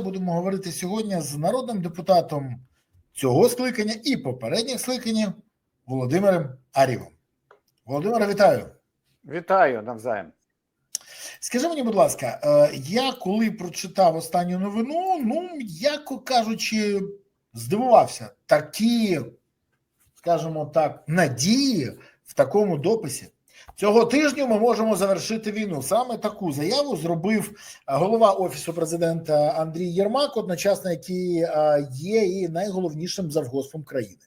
будемо говорити сьогодні з народним депутатом цього скликання і попередніх скликань Володимиром Арівом. Володимире, вітаю. Вітаю навзаєм. Скажи мені, будь ласка, е, я коли прочитав останню новину, ну, яко кажучи, здивувався. Такі, скажімо так, надії в такому дописі. Цього тижня ми можемо завершити війну. Саме таку заяву зробив голова офісу президента Андрій Єрмак, одночасно який є і найголовнішим завгоспом країни.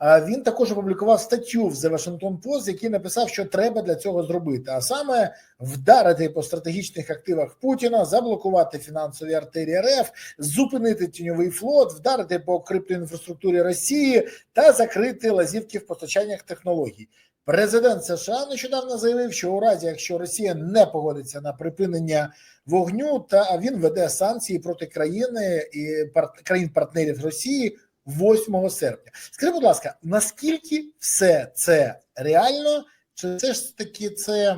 Він також опублікував статтю в The Washington Post, який написав, що треба для цього зробити, а саме вдарити по стратегічних активах Путіна, заблокувати фінансові артерії РФ, зупинити тіньовий флот, вдарити по криптоінфраструктурі Росії та закрити лазівки в постачаннях технологій. Президент США нещодавно заявив, що у разі, якщо Росія не погодиться на припинення вогню, та він веде санкції проти країни і країн-партнерів Росії 8 серпня. Скажи, будь ласка, наскільки все це реально, чи це ж таки це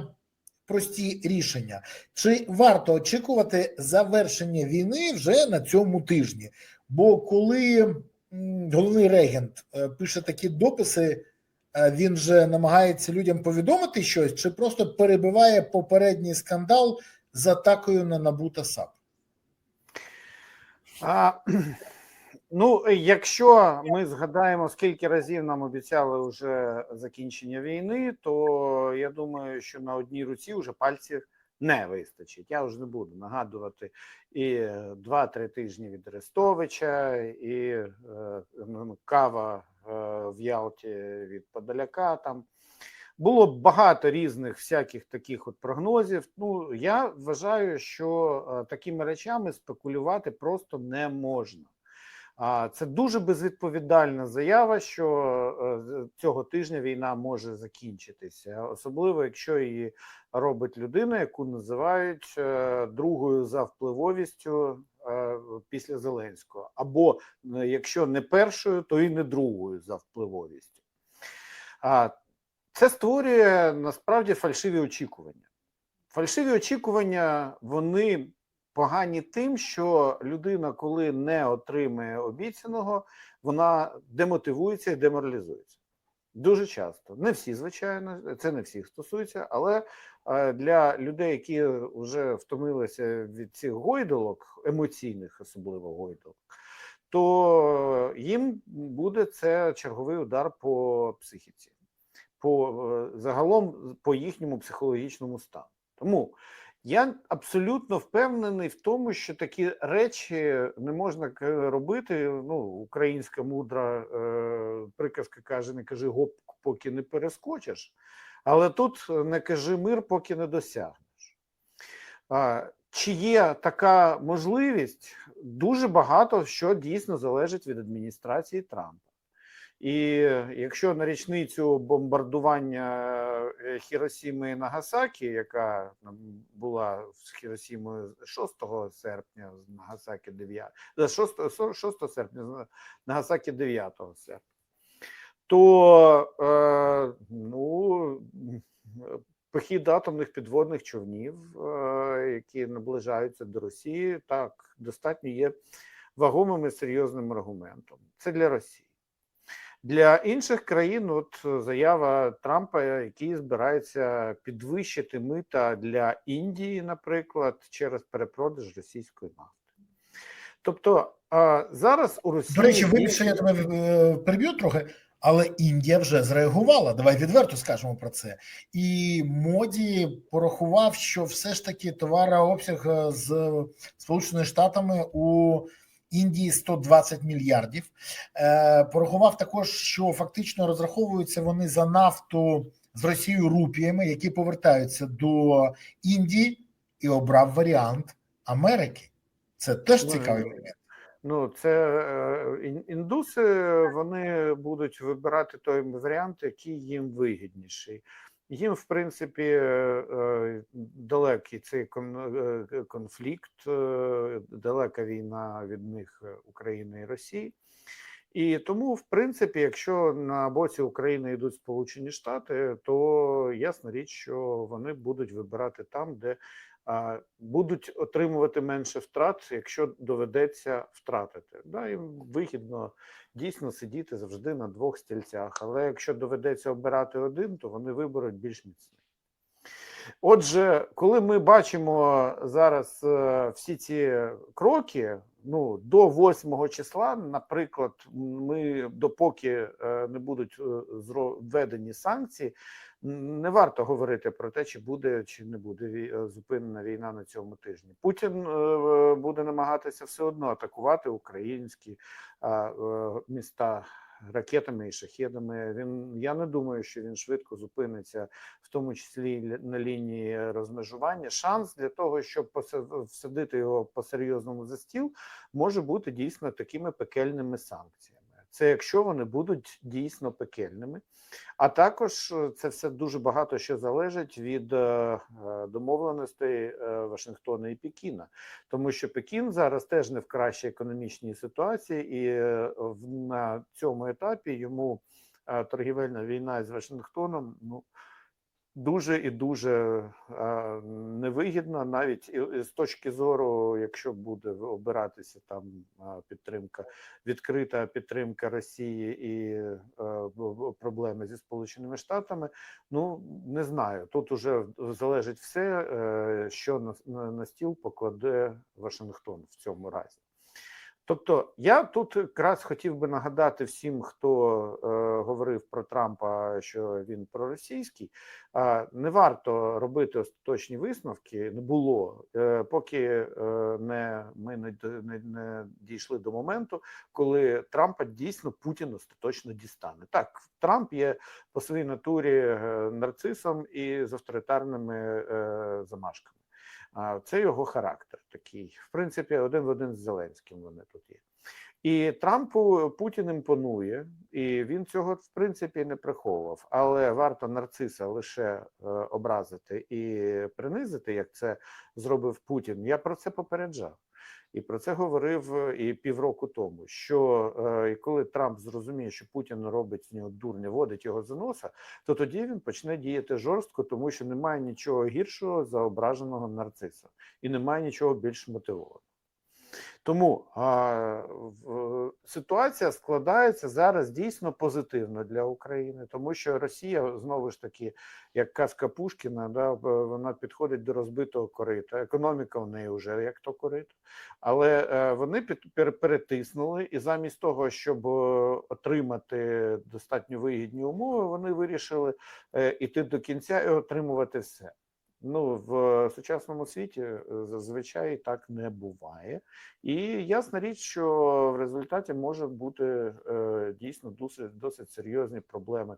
прості рішення? Чи варто очікувати завершення війни вже на цьому тижні? Бо коли головний регент пише такі дописи він же намагається людям повідомити щось, чи просто перебиває попередній скандал з атакою на НАБУ та САП? А, Ну, якщо ми згадаємо, скільки разів нам обіцяли вже закінчення війни, то я думаю, що на одній руці вже пальців не вистачить. Я вже не буду нагадувати і 2-3 тижні від Арестовича, і е, кава в Ялті від Подоляка. Там було багато різних всяких таких от прогнозів. Ну я вважаю, що такими речами спекулювати просто не можна. А це дуже безвідповідальна заява, що цього тижня війна може закінчитися, особливо якщо її робить людина, яку називають другою за впливовістю після Зеленського, або якщо не першою, то і не другою за впливовістю. Це створює насправді фальшиві очікування. Фальшиві очікування вони погані тим, що людина, коли не отримує обіцяного, вона демотивується і деморалізується. Дуже часто. Не всі, звичайно, це не всіх стосується, але для людей, які вже втомилися від цих гойдолок, емоційних, особливо гойдолок, то їм буде це черговий удар по психіці, по загалом по їхньому психологічному стану. Тому я абсолютно впевнений в тому, що такі речі не можна робити. Ну, українська мудра е, приказка каже: не кажи гоп, поки не перескочиш, але тут не кажи мир, поки не досягнеш. А, чи є така можливість? Дуже багато що дійсно залежить від адміністрації Трампа. І якщо на річницю бомбардування е, Хіросіми і Нагасакі, яка була з Хіросімою 6 серпня, з Нагасакі 9, 6, 6 серпня, з Нагасакі 9 серпня, то е, ну, похід атомних підводних човнів, е, які наближаються до Росії, так достатньо є вагомим і серйозним аргументом. Це для Росії. Для інших країн, от заява Трампа, який збирається підвищити мита для Індії, наприклад, через перепродаж російської нафти. Тобто зараз у Росії до речі, вибачте, я тебе е, переб'ю трохи, але Індія вже зреагувала. Давай відверто скажемо про це. І моді порахував, що все ж таки товарообсяг е, з Сполученими Штатами у Індії 120 мільярдів. Е, Порахував також, що фактично розраховуються вони за нафту з Росією рупіями, які повертаються до Індії, і обрав варіант Америки. Це теж цікавий момент. Ну, це е, індуси вони будуть вибирати той варіант, який їм вигідніший. Їм, в принципі, е, е, далекий цей е, конфлікт, далека війна від них України і Росії. І тому, в принципі, якщо на боці України йдуть Сполучені Штати, то ясна річ, що вони будуть вибирати там, де будуть отримувати менше втрат, якщо доведеться втратити. Да, їм вигідно дійсно сидіти завжди на двох стільцях. Але якщо доведеться обирати один, то вони виберуть більш міцний. Отже, коли ми бачимо зараз е, всі ці кроки, ну до 8 числа, наприклад, ми допоки е, не будуть е, введені санкції, не варто говорити про те, чи буде чи не буде е, зупинена війна на цьому тижні. Путін буде намагатися все одно атакувати українські міста ракетами і шахедами. Він я не думаю, що він швидко зупиниться, в тому числі на лінії розмежування. Шанс для того, щоб всадити його по серйозному за стіл, може бути дійсно такими пекельними санкціями. Це якщо вони будуть дійсно пекельними. А також е, це все дуже багато що залежить від е, е, домовленостей Вашингтона і Пекіна, тому що Пекін зараз теж не в кращій економічній ситуації, і на цьому етапі йому торгівельна війна з Вашингтоном ну дуже і дуже е, невигідна, навіть з точки зору, якщо буде обиратися там е, підтримка, відкрита підтримка Росії і е, проблеми зі Сполученими Штатами. Ну не знаю. Тут уже залежить все, що на стіл покладе Вашингтон в цьому разі. Тобто, я тут якраз хотів би нагадати всім, хто е, говорив про Трампа, що він проросійський. А не варто робити остаточні висновки. Не було е, поки е, не ми не, не, не дійшли до моменту, коли Трампа дійсно Путін остаточно дістане. Так, Трамп є по своїй натурі е, нарцисом і з авторитарними е, замашками. А це його характер такий. В принципі, один в один з Зеленським вони тут є. І Трампу Путін імпонує, і він цього в принципі не приховував. Але варто нарциса лише е, образити і принизити, як це зробив Путін. Я про це попереджав. І про це говорив е, і півроку тому. Що е, і коли Трамп зрозуміє, що Путін робить з нього дурня, водить його за носа, то тоді він почне діяти жорстко, тому що немає нічого гіршого за ображеного нарциса, і немає нічого більш мотивованого. Тому а, в, ситуація складається зараз дійсно позитивно для України, тому що Росія знову ж таки, як казка Пушкіна, да, вона підходить до розбитого корита. Економіка в неї вже як то корито, але е, вони під, пер- перетиснули, і замість того, щоб е, отримати достатньо вигідні умови, вони вирішили е, іти до кінця і отримувати все. Ну, в сучасному світі е, зазвичай так не буває. І ясна річ, що в результаті може бути е, дійсно досить, досить серйозні проблеми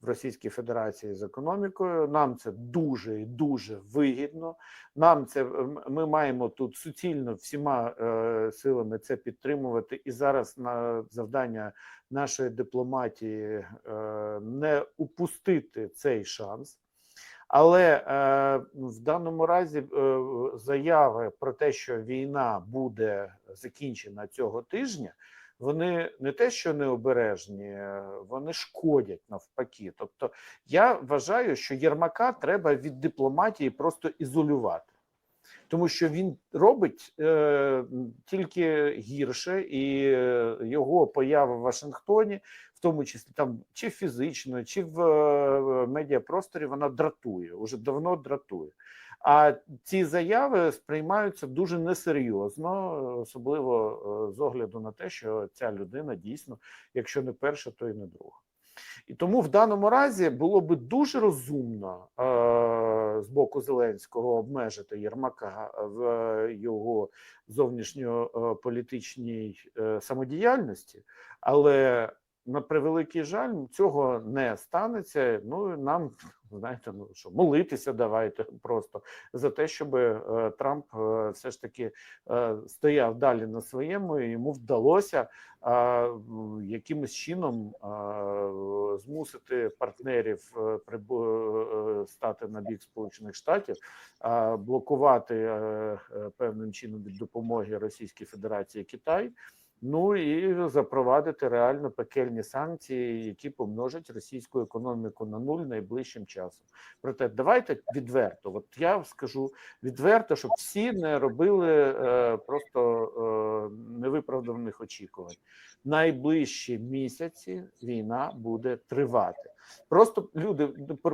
в Російській Федерації з економікою. Нам це дуже і дуже вигідно. Нам це ми маємо тут суцільно всіма е, силами це підтримувати. І зараз на завдання нашої дипломатії е, не упустити цей шанс. Але е, в даному разі е, заяви про те, що війна буде закінчена цього тижня, вони не те, що необережні, е, вони шкодять навпаки. Тобто, я вважаю, що Єрмака треба від дипломатії просто ізолювати. Тому що він робить е, тільки гірше, і е, його поява в Вашингтоні, в тому числі там чи фізично, чи в е, медіапросторі, вона дратує, уже давно дратує. А ці заяви сприймаються дуже несерйозно, особливо е, з огляду на те, що ця людина дійсно, якщо не перша, то і не друга. І тому в даному разі було би дуже розумно е, з боку Зеленського обмежити Єрмака в е, його зовнішньополітичній е, самодіяльності, але на превеликий жаль, цього не станеться. Ну нам знаєте, ну що молитися давайте просто за те, щоб е, Трамп е, все ж таки е, стояв далі на своєму, і йому вдалося якимось чином змусити партнерів стати на бік Сполучених Штатів, блокувати певним чином від допомоги Російській Федерації Китай. Ну і запровадити реально пекельні санкції, які помножать російську економіку на нуль найближчим часом. Проте давайте відверто. От я скажу відверто, щоб всі не робили е, просто е, невиправданих очікувань. Найближчі місяці війна буде тривати. Просто люди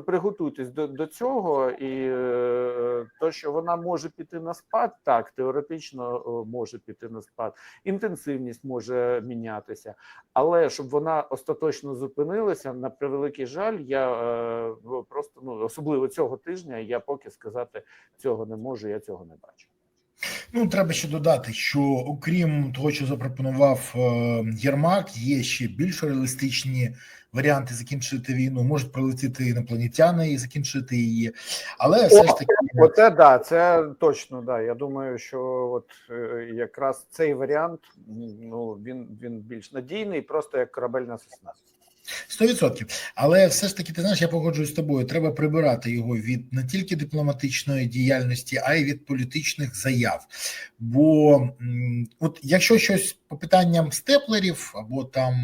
приготуйтесь до, до цього, і е, то, що вона може піти на спад, так теоретично може піти на спад інтенсивність може мінятися, але щоб вона остаточно зупинилася, на превеликий жаль, я е, просто ну особливо цього тижня, я поки сказати цього не можу, я цього не бачу. Ну, треба ще додати, що окрім того, що запропонував е, Єрмак, є ще більш реалістичні варіанти закінчити війну. Можуть прилетіти інопланетяни і закінчити її, але все ж таки Оце да, це точно да. Я думаю, що от е, якраз цей варіант ну він він більш надійний, просто як корабельна сосна. 100%. Але все ж таки, ти знаєш, я погоджуюсь з тобою. Треба прибирати його від не тільки дипломатичної діяльності, а й від політичних заяв. Бо от якщо щось по питанням степлерів або там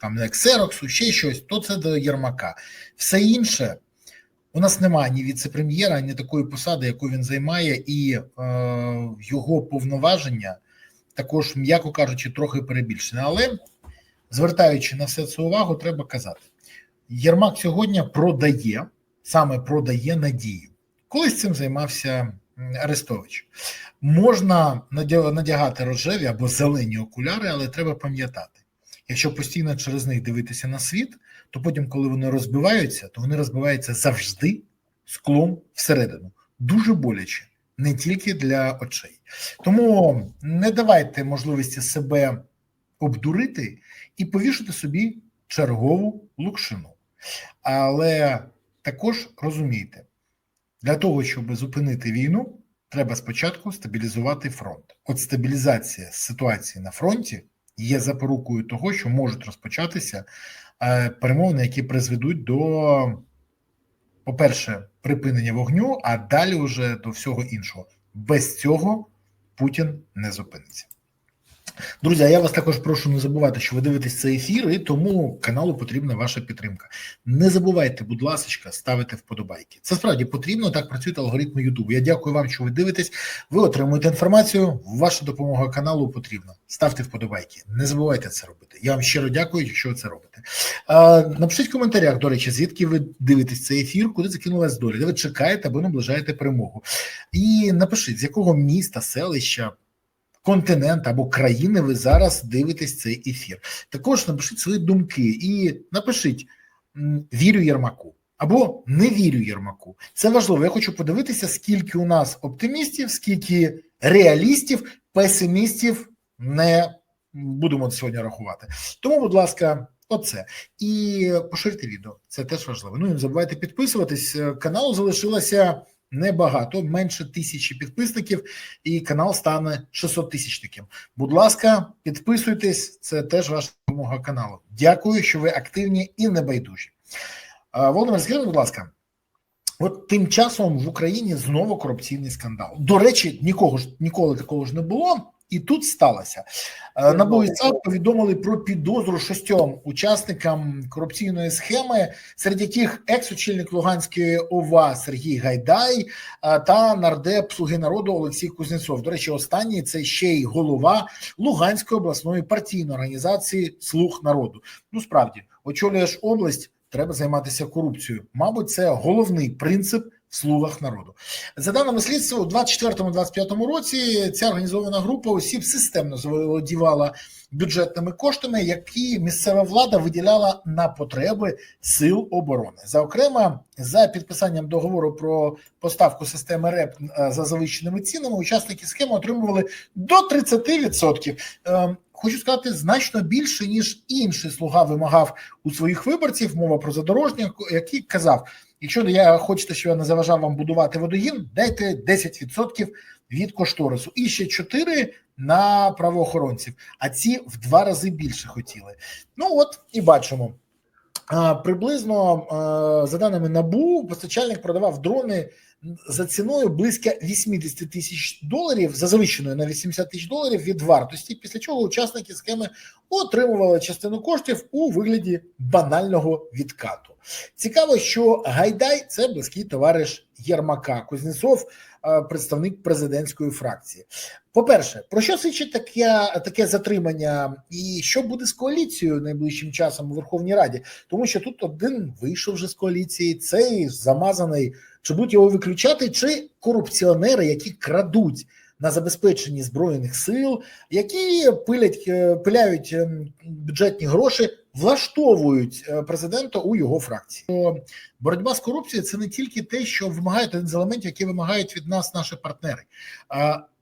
там не ксероксу, ще щось, то це до Єрмака. Все інше. У нас немає ні віце-прем'єра, ні такої посади, яку він займає, і е, його повноваження також, м'яко кажучи, трохи перебільшені. Але звертаючи на все це увагу, треба казати: Єрмак сьогодні продає, саме продає надію. Колись цим займався Арестович. Можна надягати рожеві або зелені окуляри, але треба пам'ятати, якщо постійно через них дивитися на світ, то потім, коли вони розбиваються, то вони розбиваються завжди склом всередину. Дуже боляче, не тільки для очей. Тому не давайте можливості себе обдурити і повішати собі чергову лукшину. Але також розумійте, для того, щоб зупинити війну, треба спочатку стабілізувати фронт. От стабілізація ситуації на фронті є запорукою того, що можуть розпочатися перемовини, які призведуть до, по-перше, припинення вогню, а далі вже до всього іншого. Без цього Путін не зупиниться. Друзі, а я вас також прошу не забувати, що ви дивитесь цей ефір, і тому каналу потрібна ваша підтримка. Не забувайте, будь ласка, ставити вподобайки. Це справді потрібно. Так працюють алгоритми Ютубу. Я дякую вам, що ви дивитесь. Ви отримуєте інформацію. Ваша допомога каналу потрібна. Ставте вподобайки. Не забувайте це робити. Я вам щиро дякую, якщо ви це робите. А, напишіть в коментарях, до речі, звідки ви дивитесь цей ефір, куди закинулась доля, де ви чекаєте або наближаєте перемогу. І напишіть, з якого міста, селища континент або країни ви зараз дивитесь цей ефір. Також напишіть свої думки і напишіть вірю Єрмаку або не вірю Єрмаку. Це важливо. Я хочу подивитися, скільки у нас оптимістів, скільки реалістів, песимістів не будемо сьогодні рахувати. Тому, будь ласка. Оце і поширте відео, це теж важливо. Ну і не забувайте підписуватись. Е, Каналу залишилося небагато, менше тисячі підписників, і канал стане 600 тисячником. Будь ласка, підписуйтесь, це теж ваша допомога каналу. Дякую, що ви активні і небайдужі. Володимир, скажіть, будь ласка, от тим часом в Україні знову корупційний скандал. До речі, нікого ж ніколи такого ж не було. І тут сталося Е, НАБУ і САП повідомили про підозру шістьом учасникам корупційної схеми, серед яких екс-очільник Луганської ОВА Сергій Гайдай е, та нардеп Слуги народу Олексій Кузнєцов. До речі, останній це ще й голова Луганської обласної партійної організації Слуг народу. Ну справді очолюєш область, треба займатися корупцією. Мабуть, це головний принцип слугах народу. За даними слідства, у 24-25 році ця організована група осіб системно заволодівала бюджетними коштами, які місцева влада виділяла на потреби сил оборони. За окремо, за підписанням договору про поставку системи РЕП е, за завищеними цінами, учасники схеми отримували до 30%. Е, Хочу сказати, значно більше ніж інший слуга вимагав у своїх виборців. Мова про задорожнього, який казав: якщо я хочете, щоб я не заважав вам будувати водогін, дайте 10% від кошторису і ще 4 на правоохоронців. А ці в два рази більше хотіли. Ну от і бачимо. Приблизно а, за даними набу, постачальник продавав дрони за ціною близько 80 тисяч доларів, за завищеною на 80 тисяч доларів від вартості, після чого учасники схеми отримували частину коштів у вигляді банального відкату. Цікаво, що Гайдай це близький товариш Єрмака Кузнєцов, е, представник президентської фракції. По-перше, про що свідчить таке, таке затримання, і що буде з коаліцією найближчим часом у Верховній Раді? Тому що тут один вийшов вже з коаліції, цей замазаний. Чи будуть його виключати, чи корупціонери, які крадуть на забезпеченні збройних сил, які пилять, е, пиляють ем, бюджетні гроші, влаштовують е, президента у його фракції. Боротьба з корупцією це не тільки те, що вимагають один з елементів, які вимагають від нас наші партнери.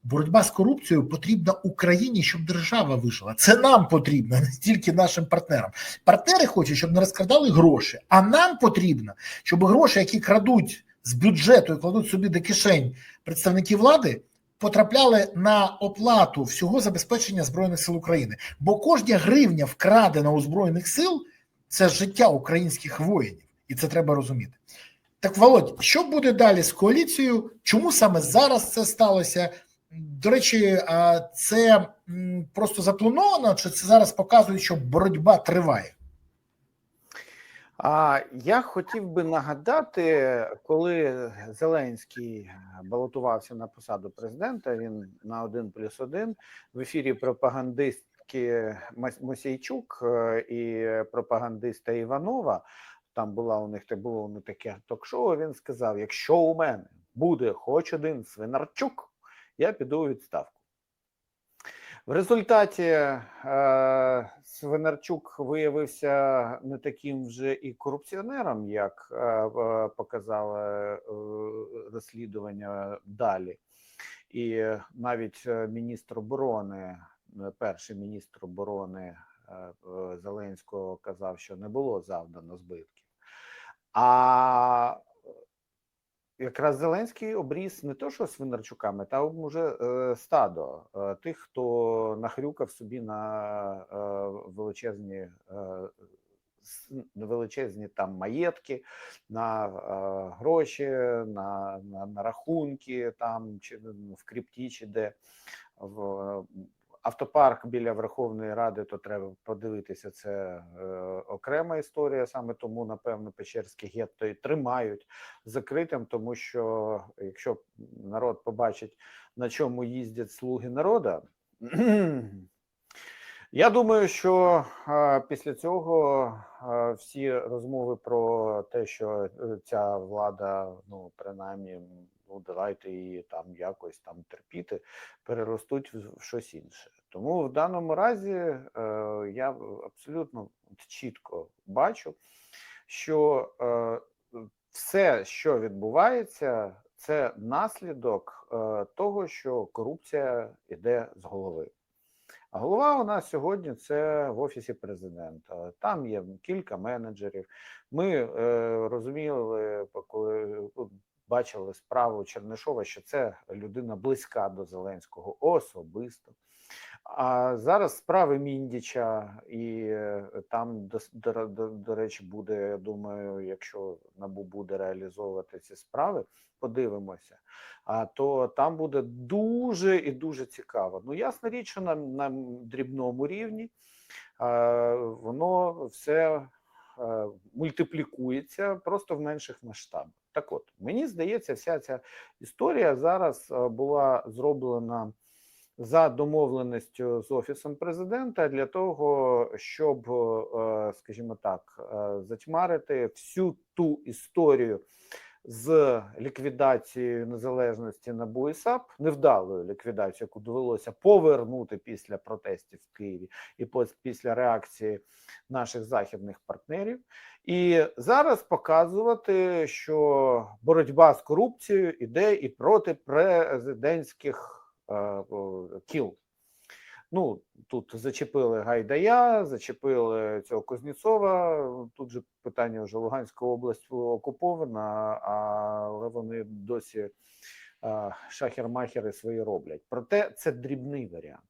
Боротьба з корупцією потрібна Україні, щоб держава вижила. Це нам потрібно, не тільки нашим партнерам. Партнери хочуть, щоб не розкрадали гроші, а нам потрібно, щоб гроші, які крадуть з бюджету і кладуть собі до кишень представники влади, потрапляли на оплату всього забезпечення збройних сил України. Бо кожна гривня вкрадена у збройних сил це життя українських воїнів, і це треба розуміти. Так, Володь, що буде далі з коаліцією? Чому саме зараз це сталося? До речі, це просто заплановано, чи це зараз показує, що боротьба триває? А я хотів би нагадати, коли Зеленський балотувався на посаду президента, він на один плюс один в ефірі пропагандистки Мосійчук е, і пропагандиста Іванова. Там була у них те було у них таке ток-шоу. Він сказав: якщо у мене буде хоч один свинарчук, я піду у відставку. В результаті е, Свинарчук виявився не таким вже і корупціонером, як е, показало е, розслідування далі. І навіть е, міністр оборони, перший міністр оборони Зеленського казав, що не було завдано збитків. А якраз Зеленський обріз не то, що свинарчуками, та уже е, стадо е, тих, хто нахрюкав собі на е, величезні, величезні там маєтки, на е, гроші, на, на, на рахунки там чи в крипті, чи де. В автопарк біля Верховної Ради, то треба подивитися. Це е, окрема історія. Саме тому, напевно, Печерське гетто і тримають закритим, тому що якщо народ побачить, на чому їздять слуги народу. Я думаю, що е, після цього е, всі розмови про те, що е, ця влада, ну принаймні, ну давайте її там якось там терпіти, переростуть в щось інше. Тому в даному разі е, я абсолютно чітко бачу, що е, все, що відбувається, це наслідок е, того, що корупція йде з голови. А голова у нас сьогодні це в офісі президента. Там є кілька менеджерів. Ми е, розуміли, коли ну, бачили справу Чернишова, що це людина близька до Зеленського особисто. А зараз справи Міндіча, і е, там до, до, до, до речі, буде. Я думаю, якщо набу буде реалізовувати ці справи, подивимося. А то там буде дуже і дуже цікаво. Ну, ясна річ, що на, на дрібному рівні е, воно все е, мультиплікується просто в менших масштабах. Так от, мені здається, вся ця історія зараз була зроблена за домовленістю з офісом президента для того, щоб, е, скажімо так, е, затьмарити всю ту історію з ліквідацією незалежності НАБУ і САП, невдалою ліквідацією, яку довелося повернути після протестів в Києві і після реакції наших західних партнерів, і зараз показувати, що боротьба з корупцією іде і проти президентських кіл. Ну, тут зачепили Гайдая, зачепили цього Кузнєцова. Тут же питання вже Луганська область окупована, але вони досі шахер-махери свої роблять. Проте це дрібний варіант.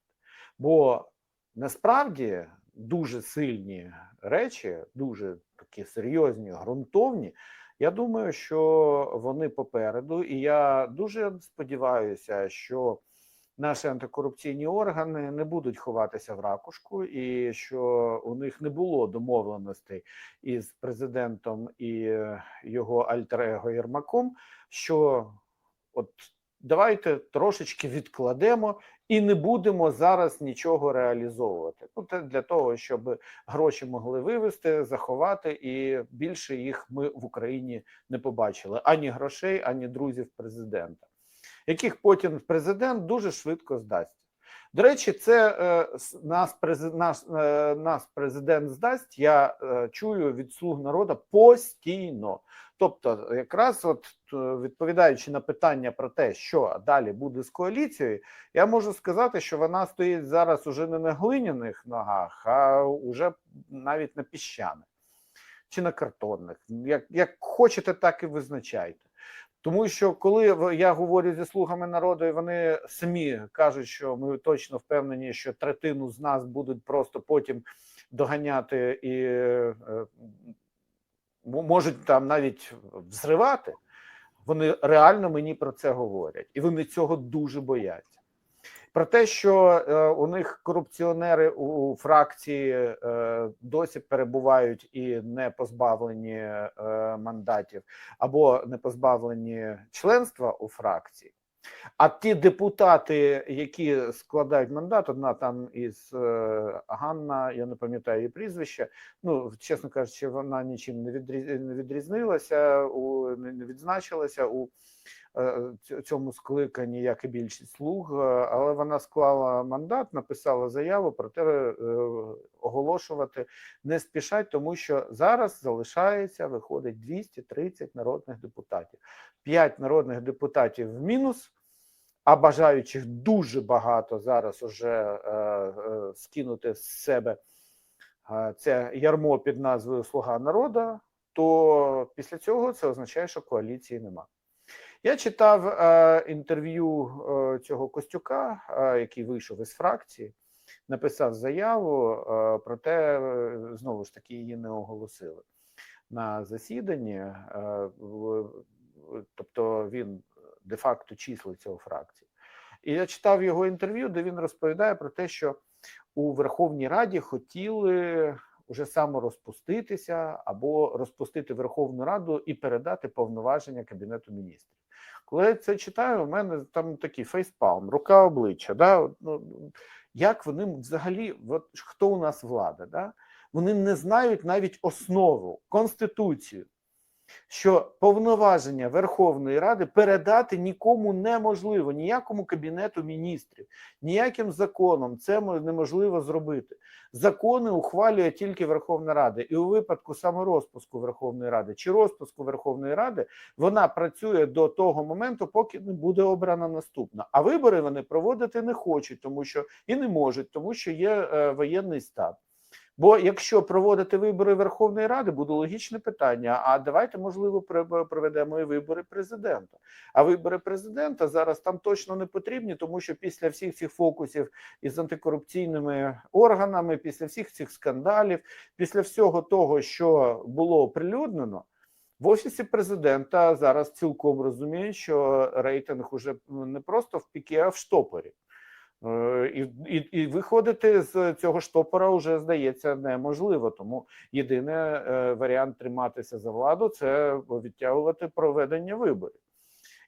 Бо насправді дуже сильні речі, дуже такі серйозні, ґрунтовні, Я думаю, що вони попереду, і я дуже сподіваюся, що наші антикорупційні органи не будуть ховатися в ракушку, і що у них не було домовленостей із президентом і його альтер-его Єрмаком, що от давайте трошечки відкладемо і не будемо зараз нічого реалізовувати. Ну, це для того, щоб гроші могли вивести, заховати, і більше їх ми в Україні не побачили ані грошей, ані друзів президента, яких потім президент дуже швидко здасть. До речі, це е, нас, презид, наш, е, нас президент здасть. Я е, чую від слуг народу постійно. Тобто, якраз от е, відповідаючи на питання про те, що далі буде з коаліцією, я можу сказати, що вона стоїть зараз уже не на глиняних ногах, а уже навіть на піщаних чи на картонних. Як, як хочете, так і визначайте. Тому що коли я говорю зі слугами народу, і вони самі кажуть, що ми точно впевнені, що третину з нас будуть просто потім доганяти і е, можуть там навіть взривати, вони реально мені про це говорять, і вони цього дуже бояться. Про те, що е, у них корупціонери у фракції е, досі перебувають і не позбавлені е, мандатів, або не позбавлені членства у фракції. А ті депутати, які складають мандат, одна там із е, Ганна, я не пам'ятаю її прізвище. Ну, чесно кажучи, вона нічим не відріз- не відрізнилася, у не відзначилася у цьому скликанні, як і більшість слуг, е, але вона склала мандат, написала заяву про те, е, оголошувати не спішать, тому що зараз залишається, виходить 230 народних депутатів. 5 народних депутатів в мінус, а бажаючих дуже багато зараз уже е, е, скинути з себе е, це ярмо під назвою Слуга народу, то після цього це означає, що коаліції нема. Я читав е, інтерв'ю е, цього Костюка, е, який вийшов із фракції, написав заяву, е, проте е, знову ж таки її не оголосили на засіданні. Е, тобто він де-факто числиться у фракції. І я читав його інтерв'ю, де він розповідає про те, що у Верховній Раді хотіли уже саморозпуститися або розпустити Верховну Раду і передати повноваження Кабінету міністрів. Коли я це читаю, у мене там такий фейспалм, рука обличчя. Да? Ну, як вони взагалі, от, хто у нас влада? Да? Вони не знають навіть основу, конституцію, що повноваження Верховної Ради передати нікому неможливо, ніякому кабінету міністрів, ніяким законом це неможливо зробити. Закони ухвалює тільки Верховна Рада, і у випадку саморозпуску Верховної Ради чи розпуску Верховної Ради вона працює до того моменту, поки не буде обрана наступна. А вибори вони проводити не хочуть, тому що і не можуть, тому що є е, воєнний стан. Бо якщо проводити вибори Верховної Ради, буде логічне питання: а давайте, можливо, проведемо і вибори президента. А вибори президента зараз там точно не потрібні, тому що після всіх цих фокусів із антикорупційними органами, після всіх цих скандалів, після всього того, що було оприлюднено. В офісі президента зараз цілком розуміють, що рейтинг уже не просто в піки, а в штопорі. Е, І, і, і виходити з цього штопора вже здається неможливо. Тому єдиний е, варіант триматися за владу це відтягувати проведення виборів.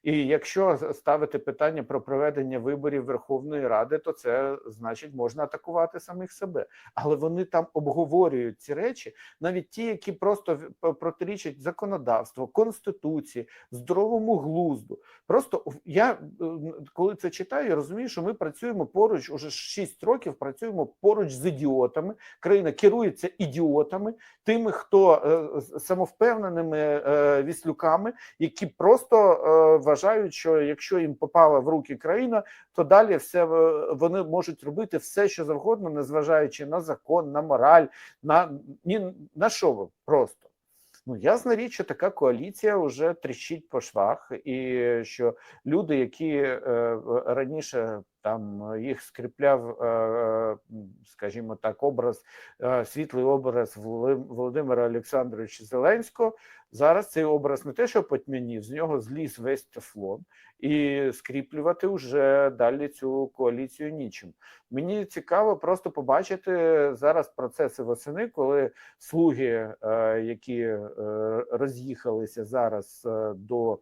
І якщо ставити питання про проведення виборів Верховної Ради, то це значить можна атакувати самих себе. Але вони там обговорюють ці речі, навіть ті, які просто протирічать законодавству, конституції, здоровому глузду. Просто я е, коли це читаю, я розумію, що ми працюємо поруч уже 6 років. Працюємо поруч з ідіотами. Країна керується ідіотами, тими, хто е, самовпевненими е, віслюками, які просто е, вважають, що якщо їм попала в руки країна, то далі все е, вони можуть робити все, що завгодно, незважаючи на закон, на мораль, на ні на що просто. Ну, ясна річ, що така коаліція вже тріщить по швах, і що люди, які е, раніше Там їх скріпляв, е, е, скажімо так, образ, світлий образ Володим- Володимира Олександровича Зеленського. Зараз цей образ не те, що потьмянів, з нього зліз весь тефлон, і скріплювати вже далі цю коаліцію нічим. Мені цікаво просто побачити зараз процеси восени, коли слуги, е, які е, роз'їхалися зараз е, до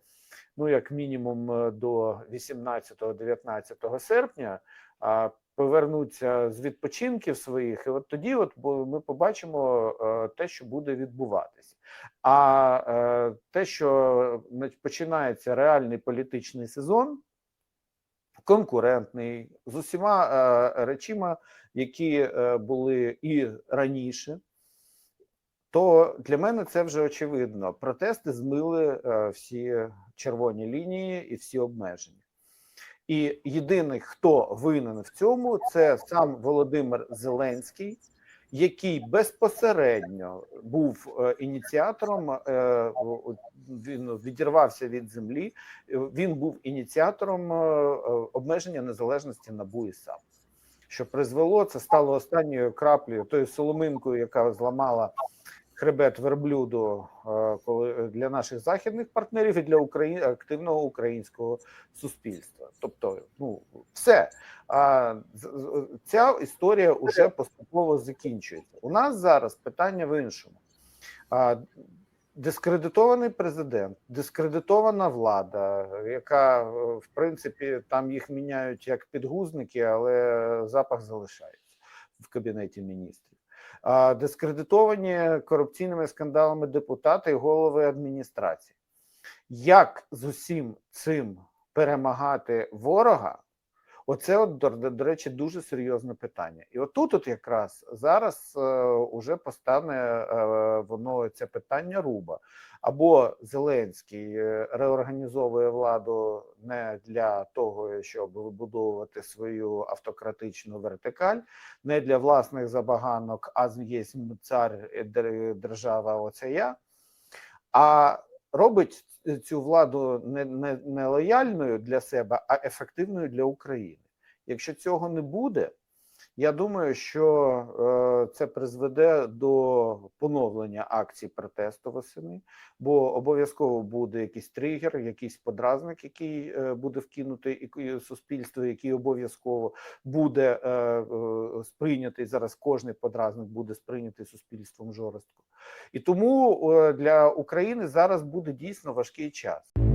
ну як мінімум е, до 18-19 серпня, повернуться з відпочинків своїх, і от тоді, от ми побачимо е, те, що буде відбуватися. А е, те, що починається реальний політичний сезон, конкурентний, з усіма речима, які були і раніше, то для мене це вже очевидно. Протести змили е, всі червоні лінії і всі обмеження. І єдиний, хто винен в цьому, це сам Володимир Зеленський, який безпосередньо був е, ініціатором. е, Він відірвався від землі. Він був ініціатором е, обмеження незалежності НАБУ і САП. Що призвело, це стало останньою краплею, тою соломинкою, яка зламала хребет верблюду е, коли для наших західних партнерів і для Украї... активного українського суспільства. Тобто, ну все. А ця історія вже поступово закінчується. У нас зараз питання в іншому. Дискредитований президент, дискредитована влада, яка е, в принципі там їх міняють як підгузники, але запах залишається в кабінеті міністрів. Дискредитовані корупційними скандалами депутати і голови адміністрації. Як з усім цим перемагати ворога? Оце, от, до, до речі, дуже серйозне питання. І отут, от якраз зараз е, уже постане е, воно це питання руба. Або Зеленський е, реорганізовує владу не для того, щоб вибудовувати свою автократичну вертикаль, не для власних забаганок, а є цар держава, оце я. А робить цю владу не, не, не лояльною для себе, а ефективною для України. Якщо цього не буде, я думаю, що е, це призведе до поновлення акцій протесту восени, бо обов'язково буде якийсь тригер, якийсь подразник, який е, буде і суспільство, який обов'язково буде е, сприйнятий зараз. Кожний подразник буде сприйнятий суспільством жорстко, і тому для України зараз буде дійсно важкий час.